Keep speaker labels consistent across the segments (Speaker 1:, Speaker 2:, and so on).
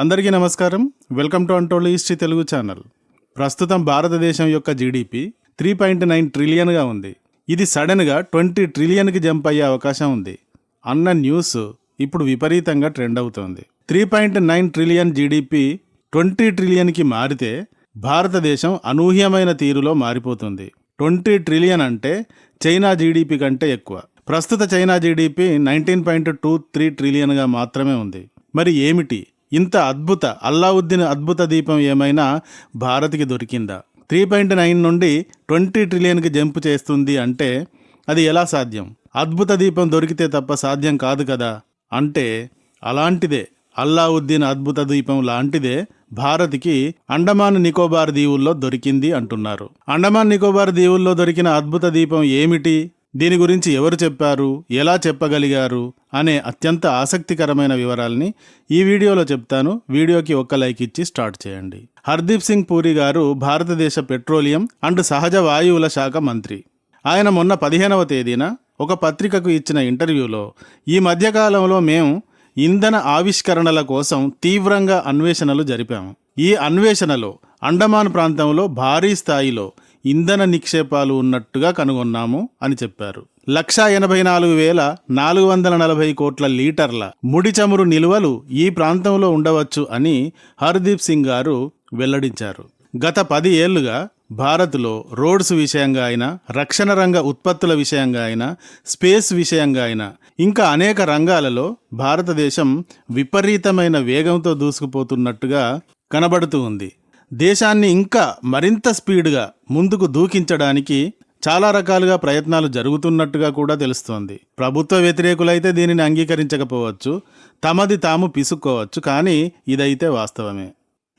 Speaker 1: అందరికీ నమస్కారం. Welcome to అంటోళ్ళు హిస్టరీ తెలుగు ఛానల్. ప్రస్తుతం భారతదేశం యొక్క జీడిపి త్రీ పాయింట్ నైన్ ట్రిలియన్గా ఉంది. ఇది సడన్గా ట్వంటీ ట్రిలియన్కి జంప్ అయ్యే అవకాశం ఉంది. అన్న న్యూస్ ఇప్పుడు విపరీతంగా ట్రెండ్ అవుతోంది. Three point nine trillion GDP twenty ట్రిలియన్కి మారితే భారతదేశం అనూహ్యమైన తీరులో మారిపోతుంది. ట్వంటీ ట్రిలియన్ అంటే చైనా జీడిపి కంటే ఎక్కువ. ప్రస్తుత China GDP nineteen point two three ట్రిలియన్గా మాత్రమే ఉంది. మరి ఏమిటి? ఇంత అద్భుత అల్లావుద్దీన్ అద్భుత దీపం ఏమైనా భారత్కి దొరికిందా? త్రీ పాయింట్ నైన్ నుండి ట్వంటీ ట్రిలియన్కి జంప్ చేస్తుంది అంటే అది ఎలా సాధ్యం? అద్భుత దీపం దొరికితే తప్ప సాధ్యం కాదు కదా? అంటే అలాంటిదే అల్లావుద్దీన్ అద్భుత దీపం లాంటిదే భారత్కి అండమాన్ నికోబార్ దీవుల్లో దొరికింది అంటున్నారు. అండమాన్ నికోబార్ దీవుల్లో దొరికిన అద్భుత దీపం ఏమిటి? దీని గురించి ఎవరు చెప్పారు? ఎలా చెప్పగలిగారు? అనే అత్యంత ఆసక్తికరమైన వివరాల్ని ఈ వీడియోలో చెప్తాను. వీడియోకి ఒక్క లైక్ ఇచ్చి స్టార్ట్ చేయండి. హర్దీప్ సింగ్ పూరి గారు భారతదేశ పెట్రోలియం అండ్ సహజ వాయువుల శాఖ మంత్రి. ఆయన మొన్న పదిహేనవ తేదీన ఒక పత్రికకు ఇచ్చిన ఇంటర్వ్యూలో ఈ మధ్యకాలంలో మేము ఇంధన ఆవిష్కరణల కోసం తీవ్రంగా అన్వేషణలు జరిపాము. ఈ అన్వేషణలో అండమాన్ ప్రాంతంలో భారీ స్థాయిలో ఇంధన నిక్షేపాలు ఉన్నట్టుగా కనుగొన్నాము అని చెప్పారు. లక్షా ఎనభై నాలుగు వేల నాలుగు వందల నలభై కోట్ల లీటర్ల ముడి చమురు నిల్వలు ఈ ప్రాంతంలో ఉండవచ్చు అని హర్దీప్ సింగ్ గారు వెల్లడించారు. గత పది ఏళ్ళుగా భారత్లో రోడ్స్ విషయంగా అయినా రక్షణ రంగ ఉత్పత్తుల విషయంగా అయినా స్పేస్ విషయంగా అయినా ఇంకా అనేక రంగాలలో భారతదేశం విపరీతమైన వేగంతో దూసుకుపోతున్నట్టుగా కనబడుతూ ఉంది. దేశాన్ని ఇంకా మరింత స్పీడ్గా ముందుకు దూకించడానికి చాలా రకాలుగా ప్రయత్నాలు జరుగుతున్నట్టుగా కూడా తెలుస్తోంది. ప్రభుత్వ వ్యతిరేకులైతే దీనిని అంగీకరించకపోవచ్చు. తమది తాము పిసుక్కోవచ్చు. కానీ ఇదైతే వాస్తవమే.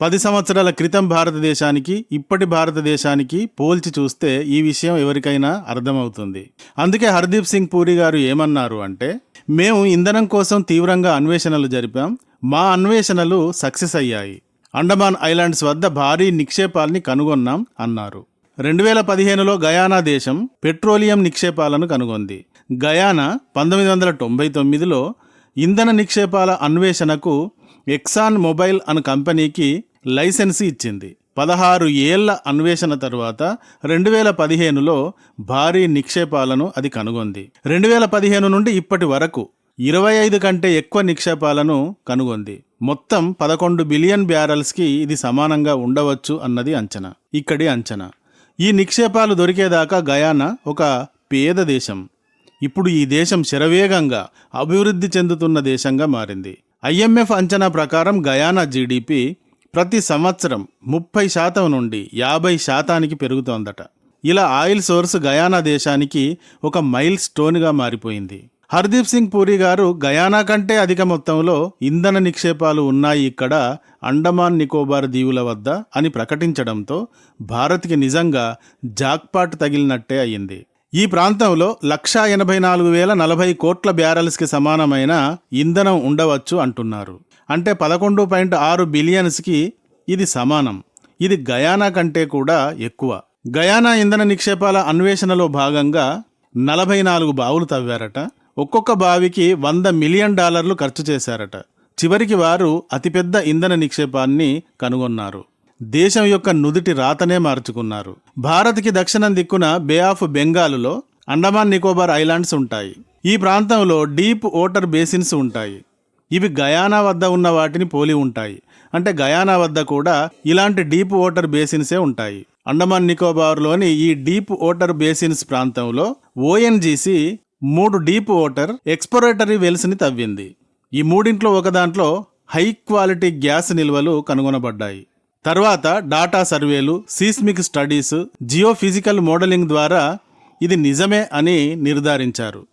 Speaker 1: పది సంవత్సరాల క్రితం భారతదేశానికి ఇప్పటి భారతదేశానికి పోల్చి చూస్తే ఈ విషయం ఎవరికైనా అర్థమవుతుంది. అందుకే హర్దీప్ సింగ్ పూరి గారు ఏమన్నారు అంటే మేము ఇంధనం కోసం తీవ్రంగా అన్వేషణలు జరిపాం. మా అన్వేషణలు సక్సెస్ అయ్యాయి. అండమాన్ ఐలాండ్స్ వద్ద భారీ నిక్షేపాల్ని కనుగొన్నాం అన్నారు. రెండు వేల పదిహేనులో గయానా దేశం పెట్రోలియం నిక్షేపాలను కనుగొంది. గయానా పంతొమ్మిది వందల తొంభై తొమ్మిదిలో ఇంధన నిక్షేపాల అన్వేషణకు ఎక్సాన్ మొబైల్ అను కంపెనీకి లైసెన్స్ ఇచ్చింది. పదహారు ఏళ్ళ అన్వేషణ తరువాత రెండు వేల పదిహేనులో భారీ నిక్షేపాలను అది కనుగొంది. రెండు వేల పదిహేను నుండి ఇప్పటి వరకు ఇరవై ఐదు కంటే ఎక్కువ నిక్షేపాలను కనుగొంది. మొత్తం పదకొండు బిలియన్ బ్యారల్స్కి ఇది సమానంగా ఉండవచ్చు అన్నది అంచనా. ఇక్కడి అంచనా. ఈ నిక్షేపాలు దొరికేదాకా గయానా ఒక పేద దేశం. ఇప్పుడు ఈ దేశం శరవేగంగా అభివృద్ధి చెందుతున్న దేశంగా మారింది. ఐఎంఎఫ్ అంచనా ప్రకారం గయానా జీడిపి ప్రతి సంవత్సరం ముప్పై శాతం నుండి యాభై శాతానికి పెరుగుతోందట. ఇలా ఆయిల్ సోర్స్ గయానా దేశానికి ఒక మైల్ స్టోన్గా మారిపోయింది. హర్దీప్ సింగ్ పూరి గారు గయానా కంటే అధిక మొత్తంలో ఇంధన నిక్షేపాలు ఉన్నాయి ఇక్కడ అండమాన్ నికోబార్ దీవుల వద్ద అని ప్రకటించడంతో భారత్కి నిజంగా జాక్పాట్ తగిలినట్టే అయ్యింది. ఈ ప్రాంతంలో లక్షా ఎనభై నాలుగు వేల నలభై కోట్ల బ్యారల్స్కి సమానమైన ఇంధనం ఉండవచ్చు అంటున్నారు. అంటే పదకొండు పాయింట్ ఆరు బిలియన్స్కి ఇది సమానం. ఇది గయానా కంటే కూడా ఎక్కువ. గయానా ఇంధన నిక్షేపాల అన్వేషణలో భాగంగా నలభై నాలుగు బావులు తవ్వారట. ఒక్కొక్క బావికి వంద మిలియన్ డాలర్లు ఖర్చు చేశారట. చివరికి వారు అతిపెద్ద ఇంధన నిక్షేపాన్ని కనుగొన్నారు. దేశం యొక్క నుదుటి రాతనే మార్చుకున్నారు. భారత్కి దక్షిణం దిక్కున బే ఆఫ్ బెంగాలులో అండమాన్ నికోబార్ ఐలాండ్స్ ఉంటాయి. ఈ ప్రాంతంలో డీప్ ఓటర్ బేసిన్స్ ఉంటాయి. ఇవి గయానా వద్ద ఉన్న వాటిని పోలి ఉంటాయి. అంటే గయానా వద్ద కూడా ఇలాంటి డీప్ ఓటర్ బేసిన్సే ఉంటాయి. అండమాన్ నికోబార్లోని ఈ డీప్ ఓటర్ బేసిన్స్ ప్రాంతంలో ఓఎన్జీసీ మూడు డీప్ ఓటర్ ఎక్స్పొరేటరీ వెల్స్ని తవ్వింది. ఈ మూడింట్లో ఒక దాంట్లో హై క్వాలిటీ గ్యాస్ నిల్వలు కనుగొనబడ్డాయి. తర్వాత డాటా సర్వేలు సీస్మిక్ స్టడీస్ జియోఫిజికల్ మోడలింగ్ ద్వారా ఇది నిజమే అని నిర్ధారించారు.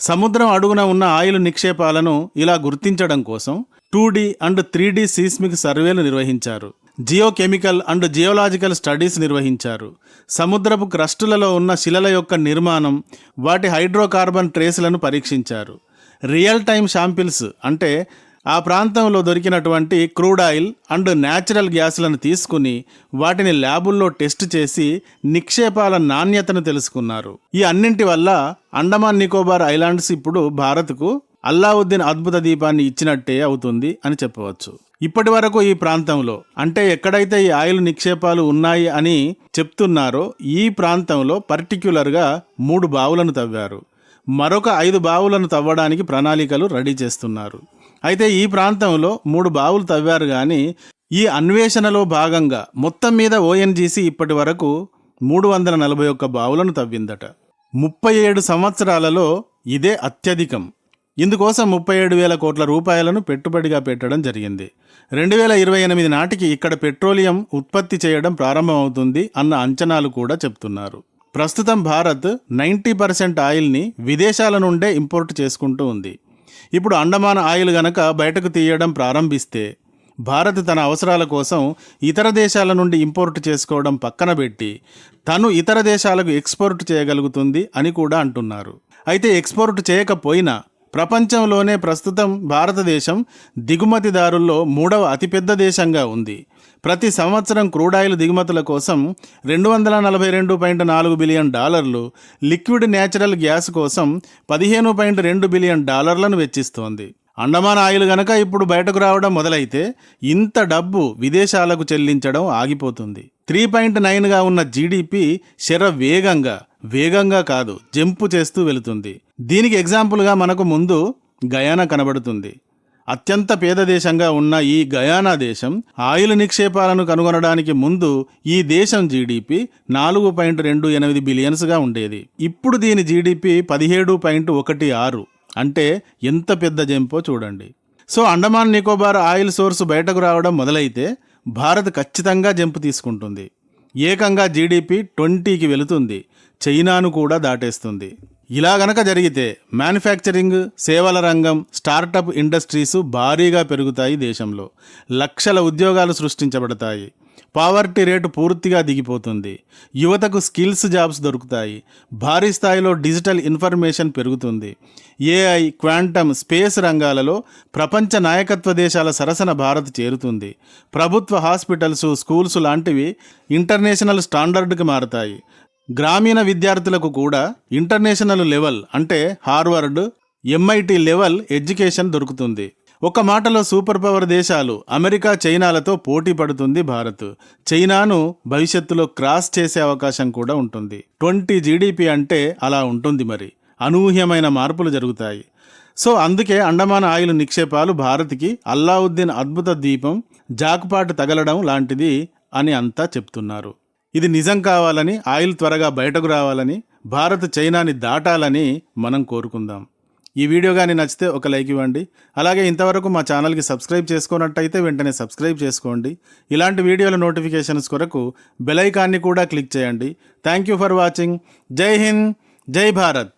Speaker 1: సముద్రం అడుగున ఉన్న ఆయిల్ నిక్షేపాలను ఇలా గుర్తించడం కోసం two D and three D seismic సర్వేలు నిర్వహించారు. జియోకెమికల్ అండ్ జియోలాజికల్ స్టడీస్ నిర్వహించారు. సముద్రపు క్రస్టులలో ఉన్న శిలల యొక్క నిర్మాణం వాటి హైడ్రోకార్బన్ ట్రేస్లను పరీక్షించారు. రియల్ టైమ్ శాంపిల్స్ అంటే ఆ ప్రాంతంలో దొరికినటువంటి క్రూడ్ ఆయిల్ అండ్ న్యాచురల్ గ్యాస్లను తీసుకుని వాటిని ల్యాబుల్లో టెస్ట్ చేసి నిక్షేపాల నాణ్యతను తెలుసుకున్నారు. ఈ అన్నింటి వల్ల అండమాన్ నికోబార్ ఐలాండ్స్ ఇప్పుడు భారత్కు అల్లావుద్దీన్ అద్భుత దీపాన్ని ఇచ్చినట్టే అవుతుంది అని చెప్పవచ్చు. ఇప్పటి వరకు ఈ ప్రాంతంలో అంటే ఎక్కడైతే ఈ ఆయిల్ నిక్షేపాలు ఉన్నాయి అని చెప్తున్నారో ఈ ప్రాంతంలో పర్టిక్యులర్గా మూడు బావులను తవ్వారు. మరొక ఐదు బావులను తవ్వడానికి ప్రణాళికలు రెడీ చేస్తున్నారు. అయితే ఈ ప్రాంతంలో మూడు బావులు తవ్వారు కానీ ఈ అన్వేషణలో భాగంగా మొత్తం మీద ఓఎన్జీసీ ఇప్పటి వరకు మూడు వందల నలభై ఒక్క బావులను తవ్విందట. ముప్పై ఏడు సంవత్సరాలలో ఇదే అత్యధికం. ఇందుకోసం ముప్పై ఏడు వేల కోట్ల రూపాయలను పెట్టుబడిగా పెట్టడం జరిగింది. రెండు వేల ఇరవై ఎనిమిది నాటికి ఇక్కడ పెట్రోలియం ఉత్పత్తి చేయడం ప్రారంభమవుతుంది అన్న అంచనాలు కూడా చెప్తున్నారు. ప్రస్తుతం భారత్ నైంటీ పర్సెంట్ ఆయిల్ని విదేశాల నుండే ఇంపోర్ట్ చేసుకుంటూ ఉంది. ఇప్పుడు అండమాన్ ఆయిల్ గనక బయటకు తీయడం ప్రారంభిస్తే భారత్ తన అవసరాల కోసం ఇతర దేశాల నుండి ఇంపోర్ట్ చేసుకోవడం పక్కన పెట్టి తను ఇతర దేశాలకు ఎక్స్పోర్ట్ చేయగలుగుతుంది అని కూడా అంటున్నారు. అయితే ఎక్స్పోర్ట్ చేయకపోయినా ప్రపంచంలోనే ప్రస్తుతం భారతదేశం దిగుమతిదారుల్లో మూడవ అతిపెద్ద దేశంగా ఉంది. ప్రతి సంవత్సరం క్రూడాయిల్ దిగుమతుల కోసం రెండు వందల నలభై రెండు పాయింట్ నాలుగు బిలియన్ డాలర్లు లిక్విడ్ న్యాచురల్ గ్యాస్ కోసం పదిహేను పాయింట్ రెండు బిలియన్ డాలర్లను వెచ్చిస్తోంది. అండమాన్ ఆయిల్ గనక ఇప్పుడు బయటకు రావడం మొదలైతే ఇంత డబ్బు విదేశాలకు చెల్లించడం ఆగిపోతుంది. త్రీ పాయింట్ నైన్గా ఉన్న జీడిపి శర వేగంగా వేగంగా కాదు జంపు చేస్తూ వెళుతుంది. దీనికి ఎగ్జాంపుల్గా మనకు ముందు గయానా కనబడుతుంది. అత్యంత పేద దేశంగా ఉన్న ఈ గయానా దేశం ఆయిల్ నిక్షేపాలను కనుగొనడానికి ముందు ఈ దేశం జీడిపి నాలుగు పాయింట్ రెండు ఎనిమిది బిలియన్స్గా ఉండేది. ఇప్పుడు దీని జీడిపి పదిహేడు పాయింట్ ఒకటి ఆరు. అంటే ఎంత పెద్ద జంపో చూడండి. So Andaman Nicobar oil source బయటకు రావడం మొదలైతే భారత్ ఖచ్చితంగా జంపు తీసుకుంటుంది. ఏకంగా జీడిపి ట్వంటీకి వెళుతుంది. చైనాను కూడా దాటేస్తుంది. ఇలా గనక జరిగితే మ్యానుఫ్యాక్చరింగ్ సేవల రంగం స్టార్టప్ ఇండస్ట్రీస్ భారీగా పెరుగుతాయి దేశంలో. లక్షల ఉద్యోగాలు సృష్టించబడతాయి. పావర్టీ రేటు పూర్తిగా దిగిపోతుంది. యువతకు స్కిల్స్ జాబ్స్ దొరుకుతాయి. భారీ స్థాయిలో డిజిటల్ ఇన్ఫర్మేషన్ పెరుగుతుంది. ఏఐ క్వాంటమ్ స్పేస్ రంగాలలో ప్రపంచ నాయకత్వ దేశాల సరసన భారత్ చేరుతుంది. ప్రభుత్వ హాస్పిటల్స్ స్కూల్స్ లాంటివి ఇంటర్నేషనల్ స్టాండర్డ్కి మారతాయి. గ్రామీణ విద్యార్థులకు కూడా ఇంటర్నేషనల్ లెవెల్ అంటే హార్వర్డ్ ఎంఐటి లెవెల్ ఎడ్యుకేషన్ దొరుకుతుంది. ఒక మాటలో సూపర్ పవర్ దేశాలు అమెరికా చైనాలతో పోటీ పడుతుంది భారత్. చైనాను భవిష్యత్తులో క్రాస్ చేసే అవకాశం కూడా ఉంటుంది. ట్వంటీ జీడిపి అంటే అలా ఉంటుంది మరి. అనూహ్యమైన మార్పులు జరుగుతాయి. సో అందుకే అండమాన్ ఆయిల్ నిక్షేపాలు భారత్కి అల్లావుద్దీన్ అద్భుత దీపం జాక్పాట్ తగలడం లాంటిది అని అంతా చెప్తున్నారు. ఇది నిజం కావాలని ఆయిల్ త్వరగా బయటకు రావాలని భారత్ చైనాని దాటాలని మనం కోరుకుందాం. ఈ వీడియో కానీ నచ్చితే ఒక లైక్ ఇవ్వండి. అలాగే ఇంతవరకు మా ఛానల్కి సబ్స్క్రైబ్ చేసుకున్నట్టయితే వెంటనే సబ్స్క్రైబ్ చేసుకోండి. ఇలాంటి వీడియోల నోటిఫికేషన్స్ కొరకు బెలైకాన్ని కూడా క్లిక్ చేయండి. Thank you for watching. జై హింద్ జై భారత్.